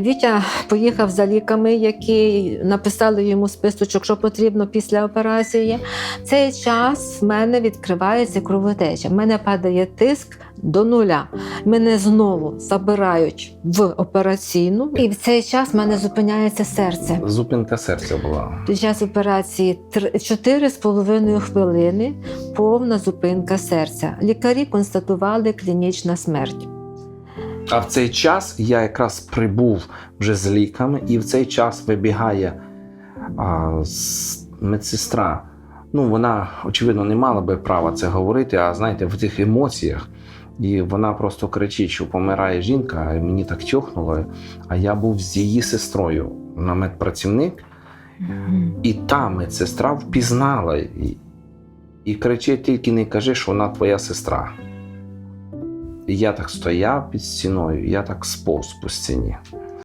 Вітя поїхав за ліками, які написали йому списочок, що потрібно після операції. В цей час в мене відкривається кровотеча. В мене падає тиск до нуля. Мене знову забирають в операційну, і в цей час в мене зупиняється серце. Зупинка серця була. Під час операції 4,5 хвилини повна зупинка серця. Лікарі констатували клінічна смерть. А в цей час я якраз прибув вже з ліками, і в цей час вибігає а, медсестра. Ну, вона, очевидно, не мала би права це говорити, а знаєте, в тих емоціях. І вона просто кричить, що помирає жінка, і мені так тьохнуло. А я був з її сестрою. Вона медпрацівник, і та медсестра впізнала і, і кричить: тільки не кажи, що вона твоя сестра. Я так стояв під стіною, я так сповз по стіні.